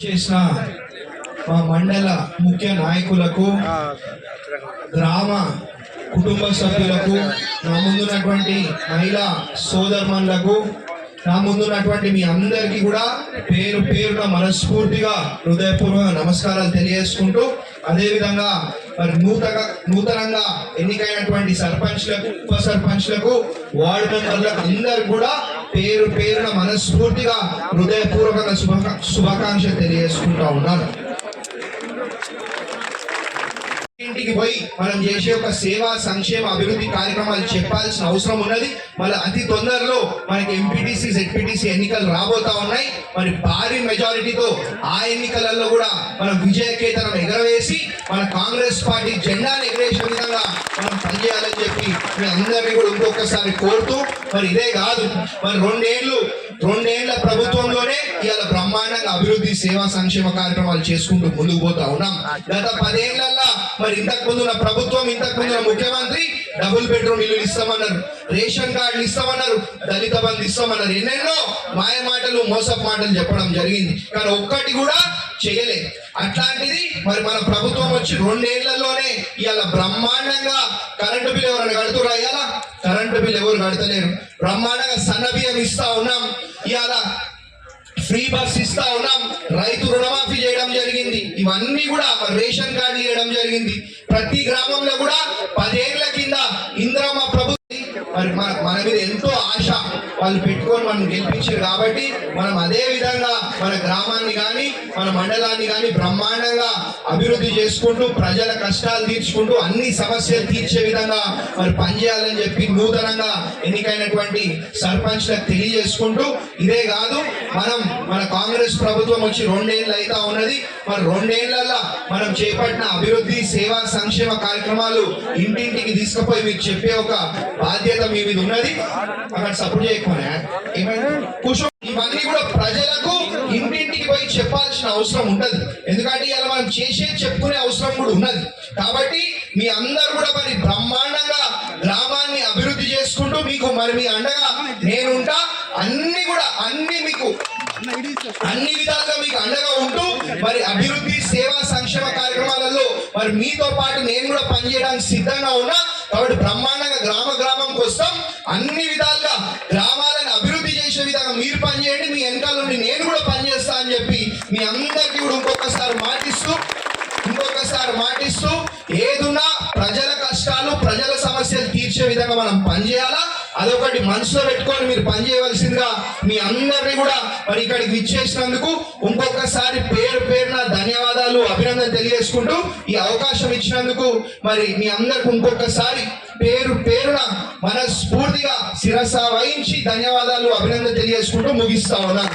చేసిన మా మండల ముఖ్య నాయకులకు గ్రామ కుటుంబ సభ్యులకు నా ముందున్నటువంటి మహిళా సోదరులకు నా ముందున్నటువంటి మీ అందరికీ కూడా పేరు పేరున మనస్ఫూర్తిగా హృదయపూర్వక నమస్కారాలు తెలియజేసుకుంటూ అదేవిధంగా మరి నూతన నూతనంగా ఎన్నికైనటువంటి సర్పంచ్లకు ఉప సర్పంచ్లకు వార్డు మెంబర్లకు అందరు కూడా పేరు పేరున మనస్ఫూర్తిగా హృదయపూర్వక శుభ శుభాకాంక్షలు తెలియజేసుకుంటా ఉన్నారు. ఇంటికి పోయి మనం చేసే ఒక సేవా సంక్షేమ అభివృద్ధి కార్యక్రమాలు చెప్పాల్సిన అవసరం ఉన్నది. మళ్ళీ అతి తొందరలో మనకి ఎంపీటీసీ జెడ్పీటీసీ ఎన్నికలు రాబోతా ఉన్నాయి. మరి భారీ మెజారిటీతో ఆ ఎన్నికలలో కూడా మనం విజయకేతనం ఎగరవేసి మన కాంగ్రెస్ పార్టీ జెండాను ఎగరేసే విధంగా మనం పనిచేయాలని చెప్పి మీ అందరినీ కూడా ఇంకొకసారి కోరుతూ మరి ఇదే కాదు మరి రెండేళ్ళు రెండేళ్ళ ప్రభుత్వంలోనే ఇవాళ బ్రహ్మాండంగా అభివృద్ధి సేవా సంక్షేమ కార్యక్రమాలు చేసుకుంటూ ముందుకు పోతా ఉన్నాం. గత పదేళ్ళలో మరి ఇంతకు ముందు ప్రభుత్వం ఇంతకు ముందు ముఖ్యమంత్రి డబుల్ బెడ్రూమ్ ఇల్లు ఇస్తామన్నారు రేషన్ కార్డులు ఇస్తామన్నారు దళిత బంధు ఇస్తామన్నారు. ఎన్నెన్నో మాయ మాటలు మోసపు మాటలు చెప్పడం జరిగింది. కానీ ఒక్కటి కూడా చేయలే అట్లాంటిది మరి మన ప్రభుత్వం వచ్చి రెండేళ్ళలోనే ఇవాళ బ్రహ్మాండంగా కరెంటు బిల్ ఎవరైనా కడుతురా ఇవాళ? కరెంటు బిల్ ఎవరు కడతలేరు. బ్రహ్మాండంగా సన్నబియ్యం ఇస్తా ఉన్నాం. ఇవాళ ఫ్రీ బస్ ఇస్తా ఉన్నాం. రైతు రుణమాఫీ చేయడం జరిగింది. ఇవన్నీ కూడా రేషన్ కార్డు ఇవ్వడం జరిగింది. ప్రతి గ్రామంలో కూడా పదేళ్ళ కింద ఇందిరమ్మ ప్రభుత్వం మరి మన మీద ఎంతో వాళ్ళు పెట్టుకొని మనం గెలిపించారు కాబట్టి మనం అదే విధంగా మన గ్రామాన్ని కానీ మన మండలాన్ని కానీ బ్రహ్మాండంగా అభివృద్ధి చేసుకుంటూ ప్రజల కష్టాలు తీర్చుకుంటూ అన్ని సమస్యలు తీర్చే విధంగా మరి పనిచేయాలని చెప్పి నూతనంగా ఎన్నికైనటువంటి సర్పంచ్లకు తెలియజేసుకుంటూ ఇదే కాదు మనం మన కాంగ్రెస్ ప్రభుత్వం వచ్చి రెండేళ్ళు అయితే ఉన్నది. మరి రెండేళ్ళలో మనం చేపట్టిన అభివృద్ధి సేవా సంక్షేమ కార్యక్రమాలు ఇంటింటికి తీసుకుపోయి మీకు చెప్పే ఒక బాధ్యత మీ మీద ఉన్నది. అక్కడ సపోర్ట్ చేయకపోయినా కూర్చో. ఇవన్నీ కూడా ప్రజలకు ఇంటింటికి పోయి చెప్పాల్సిన అవసరం ఉండదు ఎందుకంటే ఇలా మనం చేసే చెప్పుకునే అవసరం కూడా ఉన్నది. కాబట్టి మీ అందరు కూడా మరి బ్రహ్మాండంగా గ్రామాన్ని అభివృద్ధి చేసుకుంటూ మీకు మరి మీ అండగా నేనుంటా. అన్ని కూడా అన్ని మీకు అన్ని విధాలుగా మీకు అండగా ఉంటూ మరి అభివృద్ధి సేవా సంక్షేమ కార్యక్రమాలలో మరి మీతో పాటు నేను కూడా పనిచేయడానికి సిద్ధంగా ఉన్నా. కాబట్టి బ్రహ్మాండంగా గ్రామ గ్రామంకి వస్తాం. అన్ని విధాలుగా గ్రామ పనిచేయండి నేను కూడా పనిచేస్తా అని చెప్పి మీ అందరికీ కూడా ఇంకొకసారి మాటిస్తూ ఇంకొకసారి మాటిస్తూ ఏదున్నా ప్రజల కష్టాలు ప్రజల సమస్యలు తీర్చే విధంగా మనం పనిచేయాలా అదొకటి మనసులో పెట్టుకొని మీరు పనిచేయవలసిందిగా మీ అందరినీ కూడా మరి ఇక్కడికి విచ్చేసినందుకు ఇంకొకసారి పేరు పేరున ధన్యవాదాలు అభినందన తెలియజేసుకుంటూ ఈ అవకాశం ఇచ్చినందుకు మరి మీ అందరికి ఇంకొకసారి పేరు పేరున మనస్ఫూర్తిగా శిరస వహించి ధన్యవాదాలు అభినందన తెలియజేసుకుంటూ ముగిస్తా ఉన్నాను.